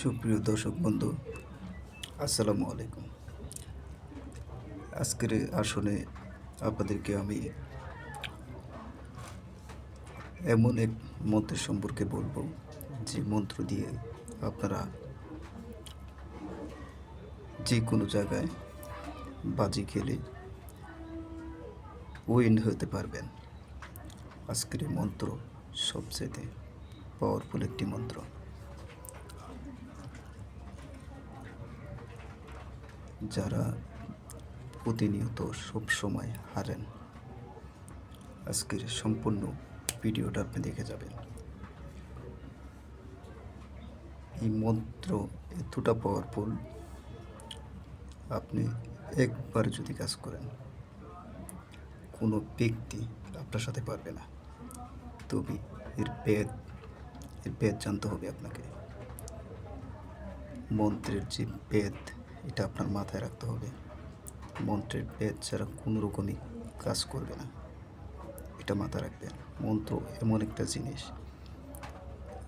সুপ্রিয় দর্শক বন্ধু, আসসালামু আলাইকুম। আজকের আসনে আপনাদেরকে আমি এমন এক মন্ত্রের সম্পর্কে বলব, যে মন্ত্র দিয়ে আপনারা যে কোনো জায়গায় বাজি খেলে উইন হতে পারবেন। আজকের মন্ত্র সবচেয়ে পাওয়ারফুল একটি মন্ত্র। যারা প্রতিনিয়ত সব সময় হারেন, আজকের সম্পূর্ণ ভিডিওটা আপনি দেখে যাবেন। এই মন্ত্র এতটা পাওয়ারফুল আপনি একবার যদি কাজ করেন, কোনো ব্যক্তি আপনার সাথে পারবে না। তবে এর বেদ এর বেদ জানতে হবে আপনাকে। মন্ত্রের যে বেদ এটা আপনার মাথায় রাখতে হবে। মন্ত্রের বেদ ছাড়া কোনো রকমই কাজ করবে না। এটা মাথায় রাখবেন। মন্ত্র এমন একটা জিনিস।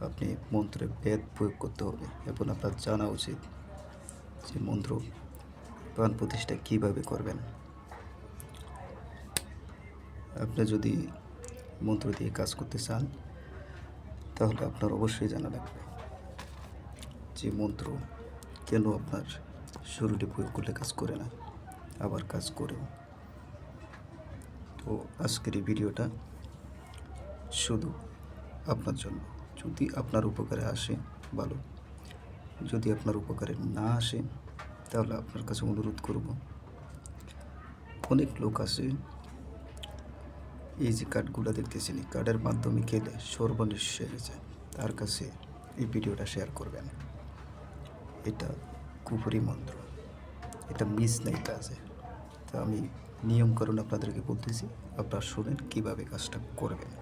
আপনি মন্ত্রের বেদ প্রয়োগ করতে হবে এবং আপনার জানা উচিত যে মন্ত্র প্রাণ প্রতিষ্ঠা কীভাবে করবেন। আপনি যদি মন্ত্র দিয়ে কাজ করতে চান, তাহলে আপনার অবশ্যই জানা লাগবে যে মন্ত্র কেন আপনার শরীরে প্রয়োগ করলে কাজ করে না, আবার কাজ করে তো আজকের এই ভিডিওটা শুধু আপনার জন্য। যদি আপনার উপকারে আসে, ভালো। যদি আপনার উপকারে না আসে, তাহলে আপনার কাছে অনুরোধ করব, অনেক লোক আছে, এই যে কার্ডগুলো দেখতেছেন, এই কার্ডের মাধ্যমে খেলে সর্বনিশ্চ হয়ে গেছে তার কাছে এই ভিডিওটা শেয়ার করবেন। এটা কুপুরি মন্ত্র। এটা মিস নাই কাজে। তো আমি নিয়মকরণ আপনাদেরকে বলতেছি, আপনারা শুনেন কীভাবে কাজটা করবেন।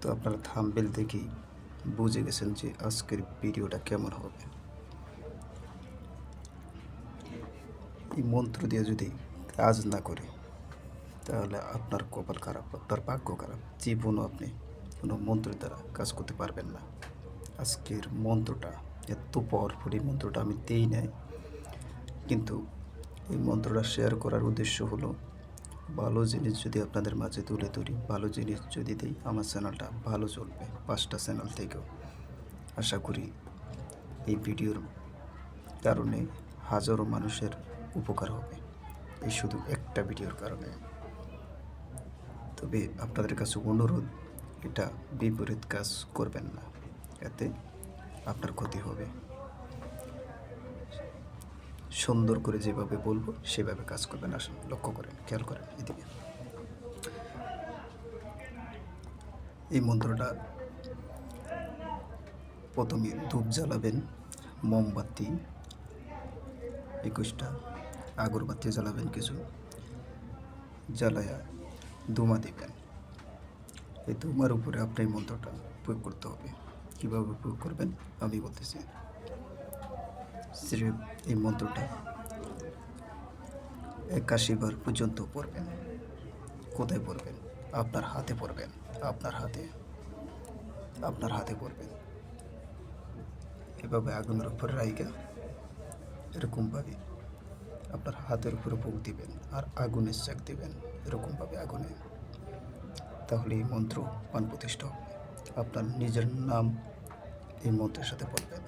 তো আপনারা থামবেল দেখেই বুঝে গেছেন যে আজকের ভিডিওটা কেমন হবে। এই মন্ত্র দিয়ে যদি কাজ না করে, তাহলে আপনার কপাল খারাপ, আপনার ভাগ্য খারাপ, জীবনও আপনি কোনো মন্ত্রের দ্বারা কাজ করতে পারবেন না। আজকের মন্ত্রটা এত পাওয়ারফুল এই মন্ত্রটা আমি দেই নাই। কিন্তু এই মন্ত্রটা শেয়ার করার উদ্দেশ্য হলো, ভালো জিনিস যদি আপনাদের মাঝে তুলে ধরি, ভালো জিনিস যদি দিই, আমার চ্যানেলটা ভালো চলবে, পাঁচটা চ্যানেল থেকেও। আশা করি এই ভিডিওর কারণে হাজারো মানুষের উপকার হবে। এই শুধু একটা ভিডিওর কারণে। তবে আপনাদের কাছে অনুরোধ, এটা বিপরীত কাজ করবেন না। এতে আপনার ক্ষতি হবে। সুন্দর করে যেভাবে বলব, সেভাবে কাজ করবেন। আসুন, লক্ষ্য করেন, খেয়াল করেন এদিকে। এই মন্ত্রটা প্রথমে ধূপ জ্বালাবেন, মোমবাতি, একুশটা আগরবাতি জ্বালাবেন কিছু, জ্বালায়া ধুমা দিবেন। এই ধুমার উপরে আপনি এই মন্ত্রটা প্রয়োগ করতে হবে। কীভাবে প্রয়োগ করবেন আমি বলতেছি। স্রেফ এই মন্ত্রটা একাশি বার পর্যন্ত পড়বেন। কোথায় পড়বেন? আপনার হাতে পড়বেন। আপনার হাতে আপনার হাতে পড়বেন। এভাবে আগুনের উপরে রাইকা এরকমভাবে আপনার হাতের উপরে ফুক দিবেন আর আগুনের চাক দিবেন এরকমভাবে আগুনে। তাহলে এই মন্ত্র পান প্রতিষ্ঠা আপনার নিজের নাম এই মন্ত্রের সাথে পড়বেন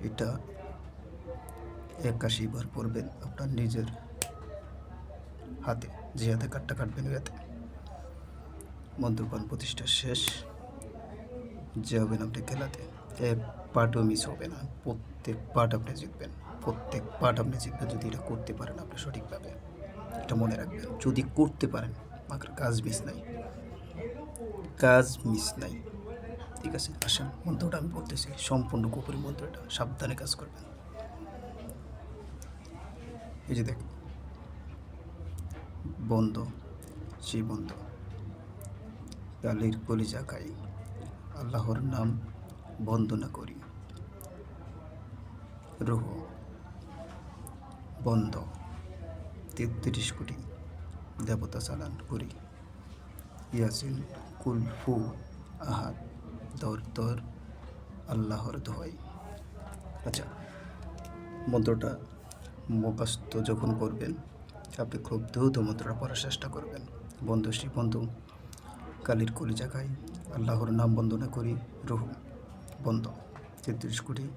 এটা একাশি বার পড়বেন আপনার নিজের হাতে। যে হাতে কাটটা কাটবেন হাতে। মন্ত্রপান প্রতিষ্ঠা শেষ। যে হবেন আপনি খেলাতে এক পার্টও মিস হবে না। প্রত্যেক পার্ট আপনি জিতবেন। প্রত্যেক পার্ট আপনি জিতবেন যদি এটা করতে পারেন আপনি সঠিকভাবে। এটা মনে রাখবেন। যদি করতে পারেন, মাত্র কাজ মিস নাই। কাজ মিস নাই। ঠিক আছে, আসেন। মন্ত্রটা আমি বলতেছি সম্পূর্ণ কুপুরি মন্ত্রটা। সাবধানে কাজ করবেন। এই যে দেখ, বন্ধ, সেই বন্ধ। কালির কলিজা খাই। আল্লাহর নাম বন্দনা করি। রুহ, বন্ধ। তেত্রিশ কোটি দেবতা চালান করি। ইয়াসিন কুল ফু আহাদ। দর তর আল্লাহর দোহাই। আচ্ছা মন্ত্রটা মুখস্থ যখন করবেন, আপনি খুব দ্রুত মন্ত্রটা পড়ার চেষ্টা করবেন। বন্ধু শ্রী বন্ধু, কালীর কলি জাগায় আল্লাহর নাম বন্দনা করি, রহু, বন্ধ। তেত্রিশ কোটি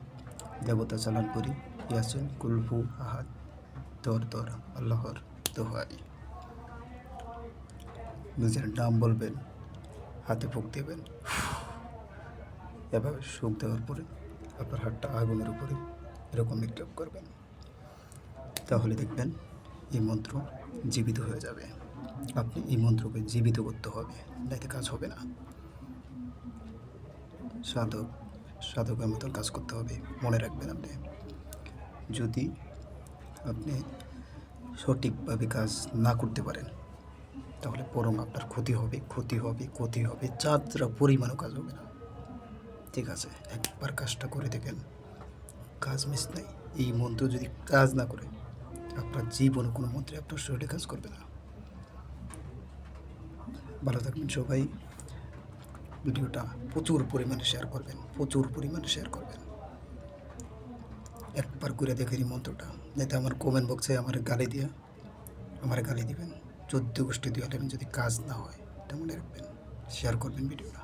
দেবতা চালান করি, ইয়াসিন কুলফু আহাদ। দর দর আল্লাহর দোহাই। নিজের নাম বলবেন, হাতে ফুক দেবেন। এভাবে সুখ দেওয়ার পরে আপনার হাতটা আগুনের উপরে এরকম নিক্ষেপ করবেন। তাহলে দেখবেন এই মন্ত্র জীবিত হয়ে যাবে। আপনি এই মন্ত্রকে জীবিত করতে হবে নাইতে কাজ হবে না। সাধক, সাধকের মতন কাজ করতে হবে, মনে রাখবেন আপনি। যদি আপনি সঠিকভাবে কাজ না করতে পারেন তাহলে পরম আপনার ক্ষতি হবে ক্ষতি হবে ক্ষতি হবে যাত্রা পরিমাণও কাজ হবে না। ঠিক আছে, একবার কাজটা করে দেখেন, কাজ মিস নাই। এই মন্ত্র যদি কাজ না করে, আপনার জীবনে কোনো মন্ত্রে আপনার শরীরে কাজ করবে না। ভালো থাকবেন সবাই। ভিডিওটা প্রচুর পরিমাণে শেয়ার করবেন, প্রচুর পরিমাণে শেয়ার করবেন। একবার করে দেখেন এই মন্ত্রটা, যাতে আমার কমেন্ট বক্সে আমার গালি দিয়া, আমার গালি দিবেন। চোদ্দ গোষ্ঠী দিয়ে যদি কাজ না হয় এটা মনে রাখবেন শেয়ার করবেন ভিডিওটা